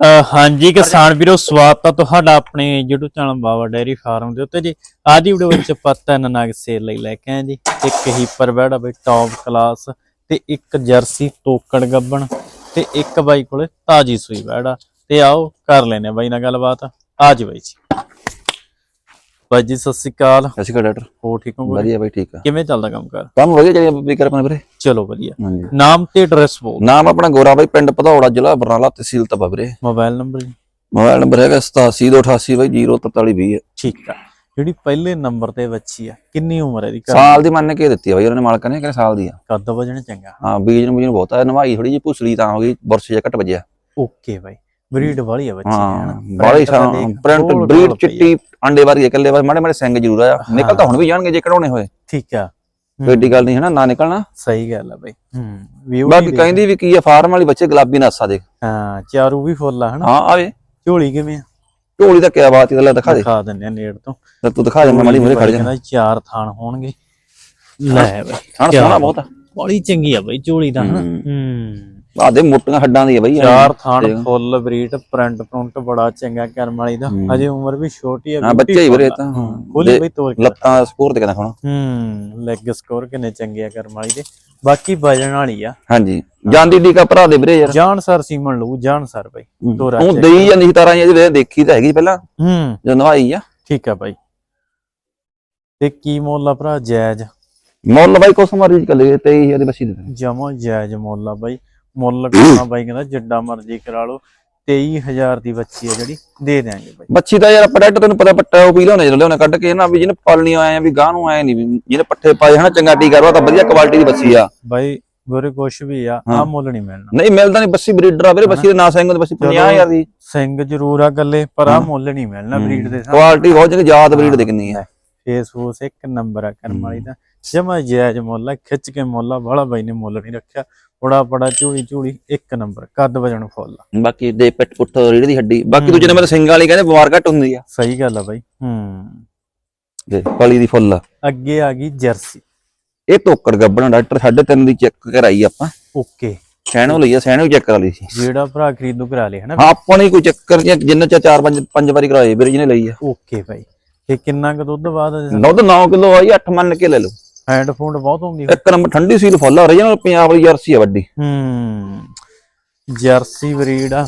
ਅਹ ਹਾਂਜੀ ਕਿਸਾਨ ਵੀਰੋ, ਸਵਾਗਤ ਹੈ ਤੁਹਾਡਾ ਆਪਣੇ YouTube channel Baba dairy farm ਦੇ ਉੱਤੇ ਜੀ। ਅੱਜ ਦੀ ਵੀਡੀਓ ਵਿੱਚ ਆਪਾਂ ਤਿੰਨ ਨਗ ਸੇਲ ਲਈ ਲੈ ਕੇ ਆਏ ਜੀ। ਇੱਕ ਹੀਪਰ ਬੈਡ ਆ ਬਈ ਟੌਪ ਕਲਾਸ ਤੇ ਇੱਕ ਜਰਸੀ ਟੋਕੜ ਗੱਬਣ ਤੇ ਇੱਕ ਬਾਈ ਕੋਲੇ ਤਾਜੀ ਸੂਈ ਬੈਡ ਆ। ਤੇ ਆਓ, ਕਰ ਲੈਨੇ ਬਾਈ ਨਾਲ ਗੱਲਬਾਤ। ਆ ਜੀ ਬਾਈ ਜੀ। ਬਾਈ ਜੀ ਸਤਿ ਸ਼੍ਰੀ ਅਕਾਲ। ਸਤਿ ਸ਼੍ਰੀ ਅਕਾਲ ਡਾਕਟਰ। ਹੋ ਠੀਕ ਹੋ? ਵਧੀਆ ਬਾਈ ਠੀਕ ਆ। ਕਿਵੇਂ ਚੱਲਦਾ ਕੰਮ ਕਰ ਕੰਮ ਵਧੀਆ ਚੱਲੀ ਵੀ ਕਰ ਆਪਣੇ ਵੀਰੇ। ਚਲੋ ਵਧੀਆ। ਹਾਂਜੀ। ਨਾਮ ਤੇ ਐਡਰੈਸ ਬੋਲ। ਨਾਮ ਆਪਣਾ ਗੋਰਾ ਬਾਈ ਪਿੰਡ ਭਦੌੜਾ ਜ਼ਿਲ੍ਹਾ ਬਰਨਾਲਾ ਤਹਿਸੀਲ ਤਪਾ ਵੀਰੇ। ਮੋਬਾਈਲ ਨੰਬਰ ਜੀ। ਮੋਬਾਈਲ ਨੰਬਰ ਹੈਗਾ 8728 ਬਾਈ 04320 ਹੈ ਠੀਕ ਆ। ਜਿਹੜੀ ਪਹਿਲੇ ਨੰਬਰ ਤੇ ਬੱਚੀ ਆ ਕਿੰਨੀ ਉਮਰ ਹੈ ਦੀ? ਸਾਲ ਦੀ ਮੰਨ ਕੇ ਦਿੱਤੀ ਆ ਬਾਈ ਉਹਨਾਂ ਨੇ ਮਾਲਕਾਂ ਨੇ ਕਹਿੰਦੇ ਸਾਲ ਦੀ ਆ। ਕੱਦ ਵਜਣ ਚੰਗਾ। ਹਾਂ ਬੀਜ ਨੂੰ ਬੀਜ ਨੂੰ ਬਹੁਤ ਆ ਨਵਾਈ ਥੋੜੀ ਜਿਹੀ ਭੁਸਲੀ ਤਾਂ ਹੋ ਗਈ ਬੁਰਸ਼ ਜਿਹਾ ਘਟ ਵੱਜਿਆ। ਓਕੇ ਬਾਈ। ਬਰੀਡ ਵਾਲੀ ਆ ਬੱਚੀ ਹਾਂ? ਬਾਲੀ ਸਾਂ ਪ੍ਰਿੰਟ ਬਰੀਡ। ਚਿੱਟੀ ਅੰਡੇ ਵਾਰੀ ਇਕੱਲੇ ਵਾਰ ਮਾੜੇ ਮਾੜੇ ਸਿੰਘ ਜ਼ਰੂਰ ਆ। ਨਿਕਲ ਤਾਂ ਹੁਣ ਵੀ ਜਾਣਗੇ ਜੇ ਕਢਾਉਣੇ ਹੋਏ। ਠੀਕ ਆ। ਹੂੰ, ਕੋਈ ਗੱਲ ਨਹੀਂ ਹੈ ਨਾ ਨਾ ਨਿਕਲਣਾ। ਸਹੀ ਗੱਲ ਆ ਬਾਈ। ਹੂੰ ਬਾਕੀ ਕਹਿੰਦੀ ਵੀ ਕੀ ਆ ਫਾਰਮ ਵਾਲੀ ਬੱਚੇ ਗੁਲਾਬੀ ਨਾਸਾ ਦੇ ਹਾਂ ਚਾਰੂ ਵੀ ਫੁੱਲ ਆ ਹਨਾ? ਹਾਂ ਆਵੇ। ਝੋਲੀ ਕਿਵੇਂ ਆ? ਢੋਲੀ ਦਾ ਕਿਆ ਬਾਤ ਇਹਦਾ ਦਿਖਾ ਦੇ। ਦਿਖਾ ਦਿੰਦੇ ਆ ਨੇੜ ਤੋਂ। ਤੇ ਤੂੰ ਦਿਖਾ ਦੇ ਮੈਂ ਮਾੜੀ ਮੂਰੇ ਖੜ ਜਾ ਕਹਿੰਦਾ ਚਾਰ ਥਾਨ ਹੋਣਗੇ। ਲੈ ਬਾਈ ਹਾਂ ਕਿਆ ਸੋਹਣਾ ਬਹੁਤ ਆ। ਬੜੀ ਚੰਗੀ ਆ ਬਾਈ ਝੋਲੀ ਦਾ ਹਨਾ? ਹੂੰ। ਹੂੰ ਆ ਦੇ ਮੋਟੀਆਂ ਹੱਡਾਂ ਦੀ ਆ ਬਈ ਚਾਰ ਦੇਖ। ਫੁੱਲ ਬਰੀਡ ਪ੍ਰਿੰਟ ਪ੍ਰਿੰਟ ਬੜਾ ਚੰਗਾ ਕਰਮ ਵਾਲੀ ਦਾ। ਹਜੇ ਉਮਰ ਵੀ ਛੋਟੀ ਆ ਹਾਂ ਬੱਚੇ ਹੀ ਵੀਰੇ। ਤਾਂ ਹੂੰ, ਖੋਲੀ ਦੇ- ਬਈ ਤੋਰ ਕੇ। ਲੱਤਾਂ ਸਕੋਰ ਤੇ ਕਹਿੰਦਾ ਹੁਣ। ਹੂੰ ਲੈਗ ਸਕੋਰ ਕਿੰਨੇ ਚੰਗੇ ਆ ਕਰਮ ਵਾਲੀ ਦੇ। ਬਾਕੀ ਵਜਣ ਵਾਲੀ ਆ। ਹਾਂਜੀ ਜਾਂਦੀ ਡੀਕਾ ਭਰਾ ਦੇ ਵੀਰੇ ਯਾਰ। ਜਾਨ ਸਰ ਸੀਮਨ ਲਊ ਜਾਨ ਸਰ ਬਾਈ ਤੋਰਾ ਉਹ ਦੇਈ ਜਾਂਦੀ ਸੀ ਤਾਰਾਂ ਵੀਰੇ ਦੇਖੀ ਤਾਂ ਹੈਗੀ ਪਹਿਲਾਂ। ਹੂੰ। ਜਦੋਂ ਨਵਾਈ ਆ। ਠੀਕ ਆ ਬਾਈ। ਤੇ ਕੀ ਮੁੱਲ ਆ ਭਰਾ ਜਾਇਜ਼ ਮੁੱਲ ਬਾਈ ਕੋਸ ਮਾਰੀ ਕੱਲੇ 23000 ਦੀ ਬੱਸੀ ਦੇ। ਜਮਾ ਜਾਇਜ਼ ਮੁੱਲ ਆ ਬਾਈ। ਮੁੱਲ ਕਰਨਾ ਬਾਈ ਕਹਿੰਦਾ ਜਿੱਡਾ ਮਰਜ਼ੀ ਕਰਾ ਲਓ। 23000 ਦੀ ਬੱਚੀ ਆ ਜਿਹੜੀ ਦੇ ਦਿਆਂਗੇ ਬਾਈ। ਬੱਚੀ ਦਾ ਯਾਰ ਆਪਾਂ ਡਾਇਰੈਕਟ ਤੈਨੂੰ ਪਤਾ ਪੱਟਾ ਉਹ ਪੀ ਲਿਆਉਣੇ ਜਦੋਂ ਲਿਆਉਣੇ ਕੱਢ ਕੇ ਨਾ ਵੀ ਜਿਹਨੇ ਪਾਲਣੀ ਆਏ ਆ ਵੀ ਗਾਂ ਨੂੰ ਆਏ ਨਹੀਂ ਵੀ ਜਿਹਨੇ ਪੱਠੇ ਪਾਏ ਹਨਾ ਚੰਗਾ ਟੀ ਕਰਵਾ ਤਾਂ ਵਧੀਆ ਕੁਆਲਿਟੀ ਦੀ ਬੱਸੀ ਆ। ਬਾਈ ਗੁਰੇ ਕੁਛ ਵੀ ਆ ਆ ਹਾਂ। ਮੁੱਲ ਨਹੀਂ ਮਿਲਣਾ। ਨਹੀਂ ਮਿਲਦਾ ਨਹੀਂ ਬੱਸੀ ਬਰੀਡਰ ਆ ਵੀਰੇ ਬੱਸੀ ਦੇ ਨਾਂ ਸਿੰਘ ਦੀ ਬੱਸੀ 50000 ਦੀ। ਸਿੰਘ ਜ਼ਰੂਰ ਆ ਗੱਲੇ ਪਰ ਆ ਹਾਂ। ਮੁੱਲ ਨਹੀਂ ਮਿਲਣਾ ਬਰੀਡ ਦੇ ਹਿਸਾਬ ਕੁਆਲਿਟੀ ਬਹੁਤ ਚੰਗੀ ਯਾਦ ਬਰੀਡ ਦੇ ਕਿੰਨੀ ਆ। ਫੇਸ ਫੂਸ ਇੱਕ ਨੰਬਰ ਆ ਕਰਮ ਵਾਲੀ ਦਾ। ਜਮਾ ਜਾਇਜ਼ ਮੁੱਲ ਆ ਖਿੱਚ ਕੇ ਮੁੱਲ ਆ ਬੜਾ ਬਾਈ ਨੇ ਮੁੱਲ ਨਹੀਂ ਰੱਖਿਆ। ਬੜਾ ਬੜਾ ਝੂੜੀ ਝੂੜੀ ਇੱਕ ਨੰਬਰ ਕੱਦ ਵਜਣ ਫੁੱਲ ਆ। ਬਾਕੀ ਦੇ ਪਿੱਟ ਪੁੱਠ ਰੀੜ ਦੀ ਹੱਡੀ ਬਾਕੀ ਦੂਜੇ ਨੰਬਰ ਸਿੰਘ ਵਾਲੀ ਕਹਿੰਦੇ ਬਿਮਾਰ ਘੱਟ ਹੁੰਦੀ ਆ। ਸਹੀ ਗੱਲ ਆ ਬਾਈ ਹੂੰ। ਦੇ ਪਲੀ ਦੀ ਫੁੱਲ ਆ। ਅੱਗੇ ਆ ਗਈ ਜਰਸੀ। ਇਹ ਧੋਕੜ ਗੱਬਣਾ ਡਾਕਟਰ 3.5 ਦੀ ਚੈੱਕ ਕਰਾਈ ਆਪਾਂ। ਓਕੇ। ਸੈਣੋ ਲਈ ਆ ਸੈਣੋ ਚੈੱਕ ਕਰਾ ਲਈ ਸੀ। ਜਿਹੜਾ ਭਰਾ ਖਰੀਦੂ ਕਰਾ ਲੇ ਹਨਾ? ਹਾਂ ਆਪਾਂ ਨੇ ਕੋਈ ਚੱਕਰ ਨਹੀਂ ਜਿੰਨਾ ਚਾ ਚਾਰ ਪੰਜ ਪੰਜ ਵਾਰੀ ਕਰਾਏ ਵੀਰੇ ਜਿਹਨੇ ਲਈ ਆ। ਓਕੇ ਬਾਈ। ਤੇ ਕਿੰਨਾ ਕੁ ਦੁੱਧ ਬਾਅਦ ਦੁੱਧ 9 ਕਿਲੋ ਆਈ 8 ਮੰਨ ਕੇ ਲੈ ਲਓ। ਹੈਂਡ ਫੂਡ ਬਹੁਤ ਹੁੰਦੀ। ਇੱਕ ਨੰਬਰ ਠੰਡੀ ਸੀਲ ਫੁੱਲ ਆ ਰੀਜਨਲ ਪੰਜਾਬ ਵਾਲੀ ਜਰਸੀ ਆ ਵੱਡੀ। ਹੂੰ ਜਰਸੀ ਬਰੀਡ ਆ।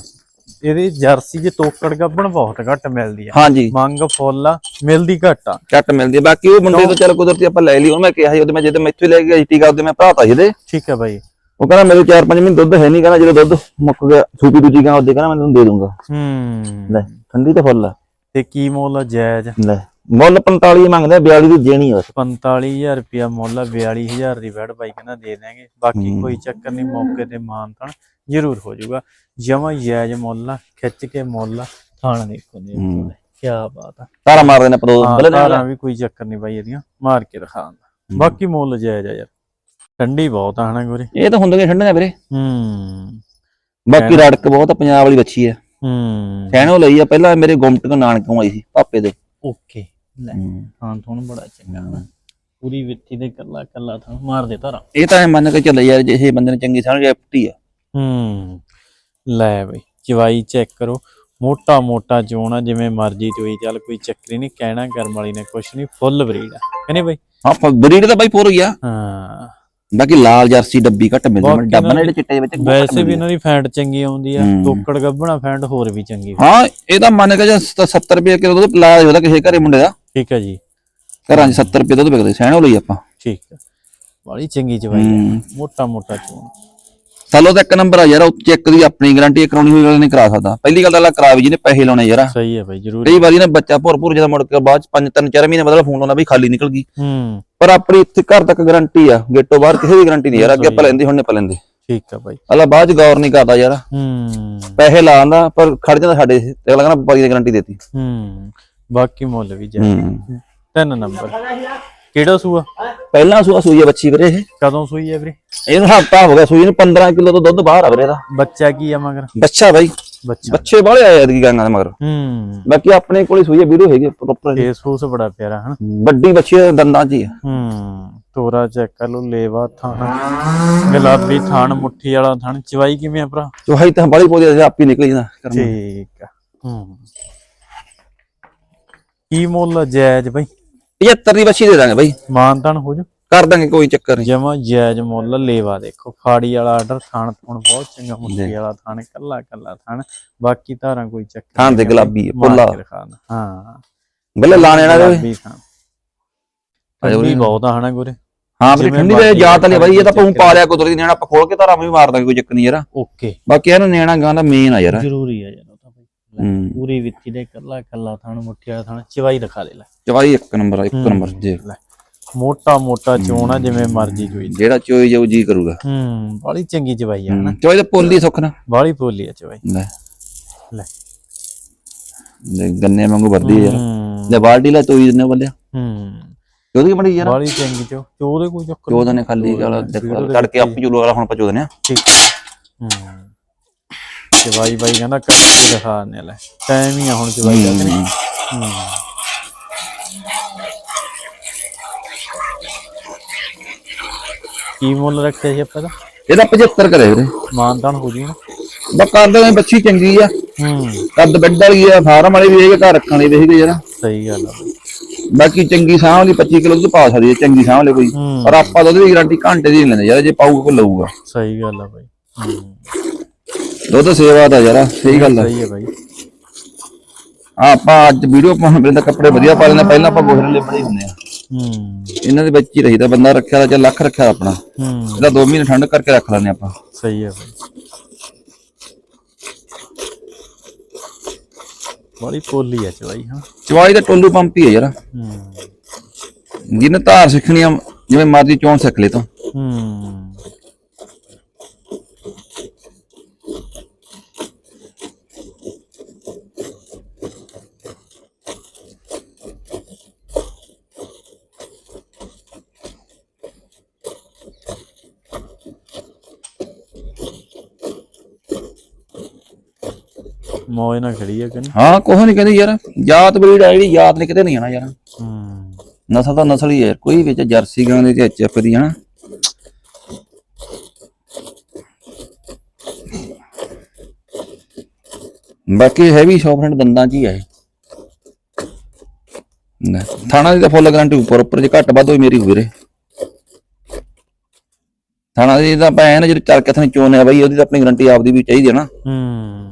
ਇਹਦੇ ਜਰਸੀ ਜੇ ਤੋਕੜ ਗੱਬਣ ਬਹੁਤ ਘੱਟ ਮਿਲਦੀ ਆ। ਹਾਂਜੀ। ਮੰਗ ਫੁੱਲ ਆ ਮਿਲਦੀ ਘੱਟ ਆ। ਘੱਟ ਮਿਲਦੀ ਬਾਕੀ ਉਹ ਮੁੰਡੇ ਤੋਂ ਚੱਲ ਕੁਦਰਤੀ ਆਪਾਂ ਲੈ ਲਈ ਉਹ ਮੈਂ ਕਿਹਾ ਸੀ ਉਹਦੇ ਮੈਂ ਜਦੋਂ ਮੈਂ ਇੱਥੇ ਲੈ ਕੇ ਗਿਆ ਟੀਕਾ ਉਹਦੇ ਮੈਂ ਭਰਾਤਾ ਸੀ ਇਹਦੇ। ਠੀਕ ਆ ਬਾਈ। ਉਹ ਕਹਿੰਦਾ ਮੇਰੇ 4-5 ਮਹੀਨੇ ਦੁੱਧ ਹੈ ਨਹੀਂ ਕਹਿੰਦਾ ਜਦੋਂ ਦੁੱਧ ਮੁੱਕ ਗਿਆ ਸੂਪੀ ਦੂਜੀ ਗਾਂ ਉਹਦੇ ਕਹਿੰਦਾ ਮੈਂ ਤੈਨੂੰ ਦੇ ਦੂੰਗਾ। ਹੂੰ। ਲੈ ਠੰਡੀ ਤੇ ਫੁੱਲ ਆ। ਤੇ ਕੀ ਮੁੱਲ ਆ ਜਾਇਜ਼? ਲੈ। ਮੁੱਲ 45 ਮੰਗਦੇ ਆ, 42 ਦੀ ਦੇਣੀ ਆ 45000 ਰੁਪਿਆ ਮੁੱਲ ਆ 42000 ਦੀ ਵੈਟ ਬਾਈ ਕਹਿੰਦਾ ਦੇ ਦਾਂਗੇ ਬਾਕੀ। ਕੋਈ ਚੱਕਰ ਨਹੀਂ ਮੌਕੇ ਤੇ ਮਾਨਤਨ ਜ਼ਰੂਰ ਹੋ ਜਾਊਗਾ। ਜਮਾ ਜਾਇਜ਼ ਮੁੱਲ ਆ ਖਿੱਚ ਕੇ ਮੁੱਲ ਆ ਥਾਣ ਦੇਖੋ ਹੂੰ। ਕੀ ਬਾਤ ਆ। ਤਾਰਾ ਮਾਰਦੇ ਨੇ ਹਾਂ, ਬਲੇ ਤਾਰਾਂ ਵੀ ਕੋਈ ਚੱਕਰ ਨਹੀਂ ਬਾਈ ਇਹਦੀਆਂ ਮਾਰ ਕੇ ਦਿਖਾਉਂਦਾ ਬਾਕੀ ਮੁੱਲ ਜਾਇਜ਼ ਆ ਯਾਰ। ਠੰਡੀ ਬਹੁਤ ਆ ਹਨਾ ਗੋਰੇ। ਇਹ ਤਾਂ ਹੁੰਦੀਆਂ ਠੰਡੀਆਂ ਵੀਰੇ। ਹੂੰ। ਬਾਕੀ ਰੜਕ ਬਹੁਤ ਆ ਪੰਜਾਬ ਵਾਲੀ ਬੱਚੀ ਆ। ਹੂੰ। ਕਹਿਣੋ ਲਈ ਆ ਪਹਿਲਾਂ ਮੇਰੇ ਗੁੰਮਟ ਕੋ ਨਾਨਕੋਂ ਆਈ ਸੀ ਪਾਪੇ ਦੇ ਓਕੇ। ਲੈ ਹਾਂ। ਤੁਹਾਨੂੰ ਬੜਾ ਚੰਗਾ ਹਨਾ ਪੂਰੀ ਵਿੱਥੀ ਦੇ ਕੱਲਾ ਕੱਲਾ ਥਾਂ ਮਾਰ ਦੇ ਤਾਰਾ ਇਹ ਤਾਂ ਐਂ ਮੰਨ ਕੇ ਚੱਲੇ ਯਾਰ ਜੇ ਇਹ ਬੰਦੇ ਨੇ ਚੰਗੀ ਸਮਝ ਐਫਟੀ ਆ। ਹੂੰ ਲੈ ਬਈ ਚਵਾਈ ਚੈੱਕ ਕਰੋ। ਮੋਟਾ ਮੋਟਾ ਚੋਣ ਜਿਵੇਂ ਮਰਜ਼ੀ ਚੋਈ ਚੱਲ ਕੋਈ ਚੱਕਰੀ ਨਹੀਂ ਕਹਿਣਾ ਕਰਮ ਵਾਲੀ ਨੇ ਕੁਛ ਨਹੀਂ ਫੁੱਲ ਬਰੀਡ ਆ। ਕਹਿੰਦੇ ਬਈ? ਹਾਂ ਬਰੀਡ ਤਾਂ ਬਾਈ ਪੂਰੀ ਆ। ਹਾਂ। ਬਾਕੀ ਲਾਲ ਜਰਸੀ ਡੱਬੀ ਘੱਟ ਮਿਲਦੀ ਮੈਨੂੰ ਡੱਬਾ ਨਾ ਜਿਹੜੇ ਚਿੱਟੇ ਦੇ ਵਿੱਚ ਵੈਸੇ ਵੀ। ਇਹਨਾਂ ਦੀ ਫੈਂਟ ਚੰਗੀ ਆਉਂਦੀ ਆ। ਟੋਕੜ ਗੱਭਣਾ ਫੈਂਟ ਹੋਰ ਵੀ ਚੰਗੀ। ਹਾਂ ਇਹ ਤਾਂ ਮੰਨ ਕੇ ਜੇ 70 ਰੁਪਏ ਕਿਲੋ ਦੁੱਧ ਲਾਇਆ ਉਹਦਾ ਕਿਸੇ ਘਰੇ ਮੁੰਡੇ ਦਾ। ਠੀਕ ਹੈ ਜੀ। ਘਰਾਂ 'ਚ 70 ਰੁਪਏ ਦੁੱਧ ਵਿਕਦੇ ਸਹਿਣੋ ਲਈ ਆਪਾਂ। ਠੀਕ ਹੈ। ਬੜੀ ਚੰਗੀ ਚਵਾਈ ਹੂੰ। ਮੋਟਾ ਮੋਟਾ ਚੋਣ। ਸਾਲੋ ਤਾਂ ਇੱਕ ਨੰਬਰ ਆ ਯਾਰ ਉਹ ਚੈੱਕ ਦੀ ਆਪਣੀ ਗਾਰੰਟੀ ਕਰਾਉਣੀ ਹੋਈ ਵਾਲੇ ਨਹੀਂ ਕਰਾ ਸਕਦਾ। ਪਹਿਲੀ ਗੱਲ ਤਾਂ ਅਗਲਾ ਕਰਾ ਵੀ ਜਿਹਨੇ ਪੈਸੇ ਲਾਉਣੇ ਯਾਰ। ਸਹੀ ਹੈ ਬਈ ਜ਼ਰੂਰ ਕਈ ਵਾਰੀ ਨਾ ਬੱਚਾ ਭੁਰ ਭੁਰ ਜਦੋਂ ਮੁੜ ਕੇ ਬਾਅਦ ਚ ਪੰਜ ਤਿੰਨ ਚਾਰ ਮਹੀਨੇ ਬਦਲ ਫੋਨ ਲਾਉਂਦਾ ਵੀ ਖਾਲੀ ਨਿਕਲ ਗਈ। ਹੂੰ। ਪਰ ਆਪਣੀ ਇੱਥੇ ਘਰ ਤੱਕ ਗਾਰੰਟੀ ਆ ਗੇਟੋਂ ਬਾਹਰ ਕਿਸੇ ਦੀ ਗਾਰੰਟੀ ਨਹੀਂ ਯਾਰ ਅੱਗੇ ਆਪਾਂ ਲੈਂਦੇ ਹੁਣ ਨੇ ਲੈਂਦੇ। ਠੀਕ ਆ ਬਾਈ। ਅਗਲਾ ਬਾਅਦ ਚ ਗੌਰ ਨਹੀਂ ਕਰਦਾ ਯਾਰ। ਹੂੰ। ਪੈਸੇ ਲਾਉਂਦਾ ਪਰ ਖੜ ਜਾਂਦਾ ਸਾਡੇ ਤੇ ਅਗਲਾ ਕਹਿੰਦਾ ਵਪਾਰੀ ਗਾਰੰਟੀ ਦੇਤੀ। ਹੂੰ। ਬਾਕੀ ਮੁੱਲ ਵੀ ਜਾ ਹੂੰ। ਤਿੰਨ ਨੰਬਰ। ਕਿਹੜਾ ਸੂਆ? ਪਹਿਲਾਂ ਸੂਆ ਸੂਈ ਆ ਬੱਚੀ ਵੀਰੇ ਇਹ। ਕਦੋਂ ਸੂਈ ਹੈ ਵੀਰੇ? ਇਹਨੂੰ ਹਫਤਾ ਹੋ ਗਿਆ ਸੂਈ ਨੂੰ 15 ਕਿਲੋ ਤੋਂ ਦੁੱਧ ਬਾਹਰ ਆ ਵੀਰੇ ਦਾ ਬੱਚਾ ਕੀ ਆ ਮਗਰ? ਬੱਚਾ ਬਾਈ। ਬੱਚਾ। ਬੱਚੇ ਬਾਹਲੇ ਆਏ ਐਤਕੀ ਗਾਂਗਾ ਦੇ ਮਗਰ। ਹੂੰ। ਬਾਕੀ ਆਪਣੇ ਕੋਲੇ ਸੂਈ ਆ ਵੀਡੀਓ ਹੈਗੀ ਪ੍ਰੋਪਰ ਫੇਸ ਫੂਸ ਬੜਾ ਪਿਆਰਾ ਹਨ? ਵੱਡੀ ਬੱਚੀ ਆ, ਦੰਦਾਂ 'ਚ ਹੀ ਆ। ਹੂੰ ਤੋਰਾ ਚੈੱਕ ਕਰ ਲਓ ਲੇਵਾ ਥਾਣ। ਗੁਲਾਬੀ ਥਾਣ ਮੁੱਠੀ ਵਾਲਾ ਥਾਣ। ਚਵਾਈ ਕਿਵੇਂ ਆ ਭਰਾ? ਚੋਹਾਈ ਤਾਂ ਬੜੀ ਪੋਦੀ ਆਪੀ ਨਿਕਲੀ ਜਾਂਦਾ ਕਰਮ। ਠੀਕ ਆ। ਹੂੰ। ਕੀ ਮੁੱਲ ਜਾਇਜ਼ ਬਈ? 75 ਦੀ ਬੱਚੀ ਦੇ ਦਾਂਗੇ ਬਾਈ। ਮਾਨਤਾਨ ਹੋ ਜਾ। ਕਰ ਦਾਂਗੇ ਕੋਈ ਚੱਕਰ ਨਹੀਂ। ਜਮਾ ਜਾਇਜ਼ ਮੁੱਲ ਲੇਵਾ ਦੇਖੋ। ਫਾੜੀ ਵਾਲਾ ਆਰਡਰ ਥਾਣ ਥੁਣ ਬਹੁਤ ਚੰਗਾ ਮੁੱਠੀ ਵਾਲਾ ਥਾਣ ਕੱਲਾ ਕੱਲਾ ਥਾਣ। ਬਾਕੀ ਧਾਰਾਂ ਕੋਈ ਚੱਕਰ ਥਾਣ ਨਹੀਂ, ਗੁਲਾਬੀ ਮਾਰ ਦੇਣਾ। ਹਾਂ। ਬੱਲੇ ਲਾਣੇ ਨਾਲ ਗੁਲਾਬੀ ਥਾਣ। ਠੰਡੀ ਬਹੁਤ ਆ ਹਨਾ ਗੁਰੇ? ਹਾਂ ਜਿਵੇਂ ਠੰਡੀ ਮਰਜ਼ੀ ਜਾਤ ਵਾਲੀ ਬਾਈ ਇਹ ਤਾਂ ਪਉ ਪਾ ਲਿਆ ਕੁਦਰਤੀ ਨਿਆਣਾ ਆਪਾਂ ਖੋਲ ਕੇ ਧਾਰਾਂ ਵੀ ਮਾਰ ਦਾਂਗੇ ਕੋਈ ਚੱਕਰ ਨਹੀਂ ਯਾਰ। ਓਕੇ। ਬਾਕੀ ਇਹਨੂੰ ਨਿਆਣਾ ਗਾਂ ਦਾ ਮੇਨ ਆ ਯਾਰ। ਜ਼ਰੂਰੀ ਆ ਯਾਰ। ਹੂੰ। ਪੂਰੀ ਵਿੱਤੀ ਦੇ ਕੱਲਾ ਕੱਲਾ ਥਾਣ ਮੁੱਠੀ ਵਾਲਾ ਥਾਣ ਚਵਾਈ ਦਿਖਾ ਦੇ ਲੈ। ਚਵਾਈ ਇੱਕ ਨੰਬਰ ਆ, ਇੱਕ ਨੰਬਰ ਜੇ। ਲੈ ਮੋਟਾ ਮੋਟਾ ਚੋਣਾ ਜਿਵੇਂ ਮਰਜ਼ੀ ਚੋਈ ਜਿਹੜਾ ਚੋਈ ਜਾਊ ਜੀ ਕਰੂਗਾ। ਹੂੰ ਬੜੀ ਚੰਗੀ ਚਵਾਈ ਆ ਹਨਾ? ਚੋਈ ਤਾਂ ਪੋਲੀ ਸੁੱਖ ਨਾ ਬਾਲੀ ਪੋਲੀ ਆ ਚਵਾਈ। ਲੈ। ਲੈ। ਲੈ ਗੰਨੇ ਵਾਂਗੂ ਵਰਦੀ ਯਾਰ। ਹੂੰ। ਲੈ ਬਾਲਟੀ ਲੈ ਚੋਈ ਦਿੰਨੇ ਬੱਲੇ ਹੂੰ। ਉਹਦੀ ਬੜੀ ਯਾਰ। ਬਾਲੀ ਚੰਗੀ ਚੋ ਚੋਦੇ ਕੋਈ ਚੱਕਰ ਚੋਦ ਨੇ ਖਾਲੀ ਦੇਖੋ ਤੜਕੇ ਆਪੀ ਚੁਲੂ ਵਾਲਾ ਹੁਣ ਆ। ਠੀਕ। ਹੂੰ। ਚਵਾਈ ਬਾਈ ਕਹਿੰਦਾ ਕੱਟ ਕੇ ਦਿਖਾ ਨੇ ਲੈ। ਟਾਈਮ ਹੀ ਆ ਹੁਣ ਚਵਾਈ ਦਾ ਕਿ ਨਹੀਂ ਹੂੰ। ਕੀ ਮੁੱਲ ਰੱਖਿਆ ਸੀ ਆਪਾਂ ਦਾ? ਇਹਦਾ 75 ਕਰੇ ਵੀਰੇ। ਮਾਨਤਾਨ ਹੋ ਜੀ ਨਾ। ਬਸ ਕਰ ਦੇ ਬੱਚੀ ਚੰਗੀ ਆ। ਹੂੰ। ਕੱਦ ਬੈੱਡ ਵਾਲੀ ਆ ਫਾਰਮ ਵਾਲੀ ਵੀ ਹੈਗੇ ਘਰ ਰੱਖਣ ਵਾਲੀ ਵੀ ਹੈਗੇ ਯਾਰ ਸਹੀ ਗੱਲ ਆ। ਬਈ ਬਾਕੀ ਚੰਗੀ ਸਾਂਭ ਲਈ 25 ਕਿਲੋ ਦੁੱਧ ਪਾ ਸਕਦੀ ਹੈ ਚੰਗੀ ਸਾਂਭ ਲਈ ਕੋਈ। ਹੂੰ। ਪਰ ਆਪਾਂ ਉਹਦੀ ਵੀ ਗਾਰੰਟੀ ਘੰਟੇ ਦੀ ਨਹੀਂ ਲੈਂਦੇ ਯਾਰ ਜੇ ਪਾਊਗਾ ਕੋਈ ਲਊਗਾ। ਸਹੀ ਗੱਲ ਆ ਬਾਈ। ਹੂੰ। ਦੁੱਧ ਸੇਵਾ ਦਾ ਯਾਰ ਸਹੀ ਗੱਲ ਆ। ਸਹੀ ਹੈ ਆਹ ਆਪਾਂ ਅੱਜ ਵੀਡੀਓ ਪਾਉਣ ਵੇਲੇ ਤਾਂ ਕੱਪੜੇ ਵਧੀਆ ਪਾ ਲੈਂਦੇ ਪਹਿਲਾਂ ਆਪਾਂ ਗੋਹਰੇ ਲਿਬੜੇ ਹੁੰਦੇ ਆ। ਹੂੰ। ਇਹਨਾਂ ਦੇ ਵਿੱਚ ਹੀ ਰਹੀਦਾ ਬੰਦਾ ਰੱਖਿਆ ਦਾ ਜਾਂ ਲੱਖ ਰੱਖਿਆ ਆਪਣਾ। ਹੂੰ। ਇਹਦਾ 2 ਮਹੀਨੇ ਠੰਡ ਕਰਕੇ ਰੱਖ ਲੈਂਦੇ ਆਪਾਂ। ਸਹੀ ਹੈ ਬਾਈ। ਬੜੀ ਪੋਲੀ ਆ ਚਵਾਈ ਹਾਂ। ਚਵਾਈ ਦਾ ਟੋਲੂ ਪੰਪ ਹੀ ਹੈ ਯਾਰ। ਹੂੰ। ਜਿਹਨੇ ਧਾਰ ਸਿੱਖਣੀ ਆ ਜਿਵੇਂ ਮਰਜ਼ੀ ਚੋਣ ਸਿੱਖ ਲੈ ਤੂੰ। ਹੂੰ। ਮੌਜ ਨਾਲ ਖੜੀ ਆ ਕਿ ਨਹੀਂ? ਹਾਂ ਕੁਛ ਨਹੀਂ ਕਹਿੰਦੀ ਯਾਰ ਜਾਤ ਬਰੀਡ ਆ ਜਿਹੜੀ ਜਾਤ ਨੇ ਕਿਤੇ ਨਹੀਂ ਆਣਾ ਯਾਰ। ਹੂੰ। ਨਸਲ ਤਾਂ ਨਸਲ ਹੀ ਹੈ ਕੋਈ ਵਿੱਚ ਜਰਸੀ ਗਾਂ ਦੇ ਤੇ ਐਚਐਫ ਦੀ ਹਨਾ ਬਾਕੀ ਹੈਵੀ ਸ਼ੌਪਰੈਂਟ ਦੰਦਾਂ 'ਚ ਹੀ ਹੈ ਨਾ ਥਾਣਾ ਦੀ ਤਾਂ ਫੁੱਲ ਗਾਰੰਟੀ ਉੱਪਰ ਉੱਪਰ ਜੇ ਘੱਟ ਵੱਧ ਹੋਈ ਮੇਰੀ ਵੀਰੇ। ਥਾਣਾ ਦੀ ਤਾਂ ਭੈਣ ਜਿਹੜੀ ਚੱਲ ਕੇ ਥਾਂ ਚੋਣ ਹੈ ਬਾਈ ਉਹਦੀ ਤਾਂ ਆਪਣੀ ਗਾਰੰਟੀ ਆਪਦੀ ਵੀ ਚਾਹੀਦੀ ਹੈ ਨਾ। ਹੂੰ।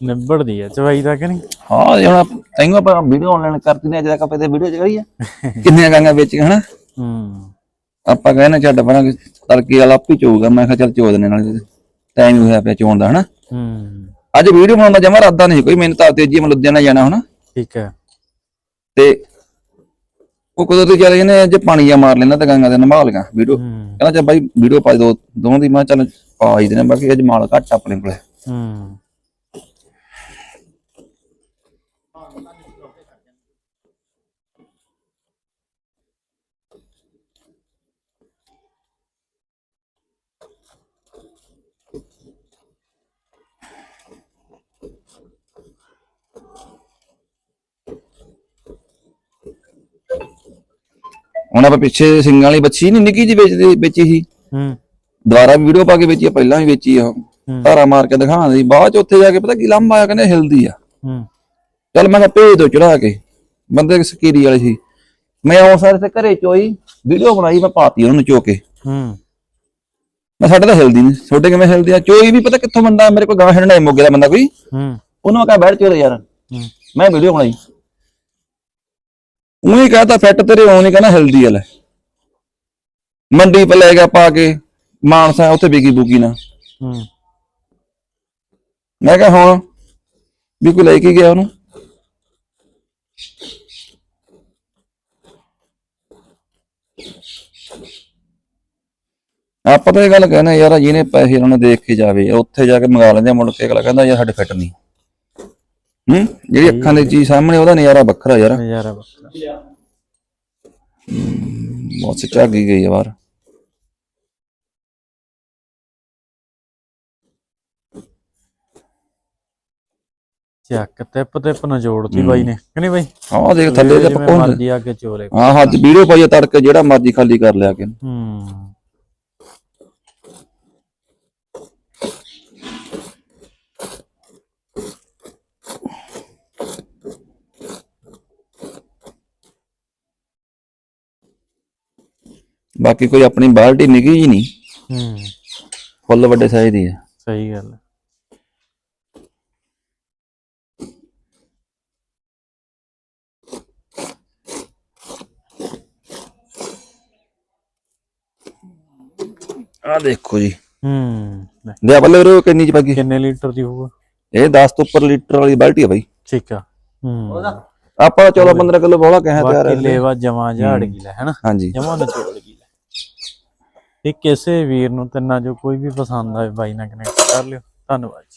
ਨਿਬੜਦੀ ਆ ਚਵਾਈ ਦਾ ਕਿ ਨਹੀਂ? ਹਾਂ ਜੇ ਹੁਣ ਤੈਨੂੰ ਆਪਾਂ ਵੀਡੀਓ ਆਨਲਾਈਨ ਕਰਤੀ ਨੇ ਅੱਜ ਤੱਕ ਆਪਾਂ ਤੇ ਵੀਡੀਓ ਚ ਕਰੀ ਆ। ਕਿੰਨੀਆਂ ਗਾਂਗਾ ਵਿੱਚ ਹਨਾ? ਹੂੰ। ਆਪਾਂ ਕਹਿੰਦੇ ਛੱਡ ਪਰਾਂ ਤੜਕੇ ਵਾਲਾ ਆਪੀ ਚੋਊਗਾ। ਮੈਂ ਕਿਹਾ ਚੱਲ ਚੋ ਦਨੇ ਨਾਲ ਟਾਈਮ ਹੋਇਆ ਪਿਆ ਚੋਣ ਦਾ ਹਨਾ? ਹੂੰ। ਅੱਜ ਵੀਡੀਓ ਬਣਾਉਣ ਦਾ ਜਮਾ ਇਰਾਦਾ ਨਹੀਂ ਕੋਈ ਮੈਨੂੰ ਤਾਂ ਤੇਜੀ ਮੈਂ ਲੁਧਿਆਣਾ ਜਾਣਾ ਹੁਣ ਠੀਕ ਹੈ ਤੇ ਉਹ ਕਦੋਂ ਤੇ ਚਲੇ ਜਾਂਦੇ ਅੱਜ ਪਾਣੀ ਆ ਮਾਰ ਲੈਂਦਾ ਤੇ ਗੰਗਾ ਦੇ ਨਮਾਲ ਗਾ ਵੀਡੀਓ ਕਹਿੰਦਾ ਚੱਲ ਬਾਈ ਵੀਡੀਓ ਪਾ ਦੋ ਦੋਵਾਂ ਦੀ ਮੈਂ ਚੱਲ ਪਾ ਹੀ ਦੇਣੇ ਬਾਕੀ ਅੱਜ ਮਾਲ ਘੱਟ ਆਪਣੇ ਕੋਲੇ। ਹੂੰ। ਹੁਣ ਆਪਾਂ ਪਿੱਛੇ ਸਿੰਘਾਂ ਵਾਲੀ ਬੱਚੀ ਨਹੀਂ ਨਿੱਕੀ ਜੀ ਵੇਚਦੇ ਵੇਚੀ ਸੀ। ਹੂੰ। ਦੁਬਾਰਾ ਵੀਡੀਓ ਪਾ ਕੇ ਵੇਚੀ ਆ, ਪਹਿਲਾਂ ਵੀ ਵੇਚੀ ਆ ਉਹ। ਧਾਰਾ ਮਾਰ ਕੇ ਦਿਖਾਉਂਦੀ ਬਾਅਦ ਚ ਉੱਥੇ ਜਾ ਕੇ ਪਤਾ ਕੀ ਲੰਮ ਆਇਆ ਕਹਿੰਦੇ ਹਿਲਦੀ ਆ। ਹੂੰ। ਚੱਲ ਮੈਂ ਕਿਹਾ ਭੇਜ ਦੋ ਚੜਾ ਕੇ। ਬੰਦੇ ਸਕੀਰੀ ਵਾਲੇ ਸੀ। ਮੈਂ ਆਉਂ ਸਾਰੇ ਤੇ ਘਰੇ ਚੋਈ ਵੀਡੀਓ ਬਣਾਈ ਮੈਂ ਪਾਤੀ ਉਹਨਾਂ ਚੋ ਕੇ। ਹੂੰ। ਮੈਂ ਸਾਡੇ ਤਾਂ ਹਿਲਦੀ ਨਹੀਂ। ਛੋਟੇ ਕਿਵੇਂ ਹਿਲਦੀ ਆ? ਚੋਈ ਵੀ ਪਤਾ ਕਿੱਥੋਂ ਬੰਦਾ ਮੇਰੇ ਕੋਲ ਗਾਂ ਹਿਲਣਾ ਮੋਗੇ ਦਾ ਬੰਦਾ ਕੋਈ। ਹੂੰ। ਉਹਨੂੰ ਮੈਂ ਕਿਹਾ ਬੈਠ ਚੋਲੇ ਯਾਰ। ਮੈਂ ਵੀਡੀਓ ਬਣਾਈ। ਉਹੀ ਕਹਤਾ ਫਿੱਟ ਤੇਰੇ ਆਉਂ ਨਹੀਂ ਕਹਿੰਦਾ ਹਿਲਦੀ ਆ ਲੈ। ਮੰਡੀ ਪੇ ਲੈ ਗਿਆ ਪਾ ਕੇ ਮਾਨਸਾ ਉੱਥੇ ਵਿਕੀ ਬੁਕੀ ਨਾ ਹੂੰ। ਮੈਂ ਕਿਹਾ ਹੁਣ ਵੀ ਕੋਈ ਲੈ ਕੇ ਗਿਆ ਉਹਨੂੰ? ਆਪਾਂ ਤਾਂ ਇਹ ਗੱਲ ਕਹਿੰਦੇ ਯਾਰ ਜਿਹਨੇ ਪੈਸੇ ਉਹਨਾਂ ਦੇਖ ਕੇ ਜਾਵੇ ਉੱਥੇ ਜਾ ਕੇ ਮੰਗਾ ਲੈਂਦੇ ਮੁੜ ਕੇ ਅਗਲਾ ਕਹਿੰਦਾ ਯਾਰ ਸਾਡੇ ਫਿੱਟ ਨਹੀਂ। ਹੂੰ? ਜਿਹੜੀ ਅੱਖਾਂ ਦੀ ਚੀਜ਼ ਸਾਹਮਣੇ ਉਹਦਾ ਨਜ਼ਾਰਾ ਵੱਖਰਾ ਯਾਰ। ਨਜ਼ਾਰਾ ਵੱਖਰਾ। ਬਹੁਤ ਝਾਗੀ ਗਈ ਬਾਹਰ। ਚੱਕ ਟਿਪ ਟਿਪ ਨਾ ਜੋੜਤੀ ਬਾਈ ਨੇ। ਕਿ ਨਹੀਂ ਬਾਈ? ਹਾਂ। ਦੇਖ ਥੱਲੇ ਤੇ ਪੱਕੋ ਮਰਜ਼ੀ ਆ ਕੇ ਚੋਲੇ ਹਾਂ ਹੱਥ ਵੀਡੀਓ ਪਾਈ ਤੜਕੇ ਜਿਹੜਾ ਮਰਜ਼ੀ ਖਾਲੀ ਕਰ ਲਿਆ ਕੇ। ਹੂੰ। ਬਾਕੀ ਕੋਈ ਆਪਣੀ ਬਾਲਟੀ ਨਿੱਗੀ ਜੀ ਨਹੀਂ। ਹੂੰ। ਫੁੱਲ ਵੱਡੇ ਸਾਈਜ਼ ਦੀ ਆ। ਸਹੀ ਗੱਲ ਹੈ। ਆ ਦੇਖੋ ਜੀ। ਹੂੰ। ਲੈ, ਲਿਆ ਬੱਲੇ ਵੀਰੋ ਕਿੰਨੀ ਚ ਪੱਗੀ ਕਿੰਨੇ ਲੀਟਰ ਦੀ ਹੋਊਗਾ? ਇਹ 10 ਤੋਂ ਉੱਪਰ ਲੀਟਰ ਵਾਲੀ ਬਾਲਟੀ ਆ ਬਾਈ। ਠੀਕ ਆ। ਹੂੰ। ਆਪਾਂ 14 15 ਕਿਲੋ ਬੋਲਾ ਕਹਿਆ ਤਿਆਰ ਬਾਕੀ ਹੈ ਲੇਵਾ ਜਮਾ ਝਾੜ ਗਈ ਲੈ ਹੈਨਾ? ਹਾਂਜੀ। ਜਮਾ ਨਾ ਗਈ ਲੈ ਤੇ ਕਿਸੇ ਵੀਰ ਨੂੰ ਤਿੰਨਾਂ ਜੋ ਕੋਈ ਵੀ ਪਸੰਦ ਆਵੇ ਬਾਈ ਨਾਲ ਕਨੈਕਟ ਕਰ ਲਿਓ। ਧੰਨਵਾਦ ਜੀ।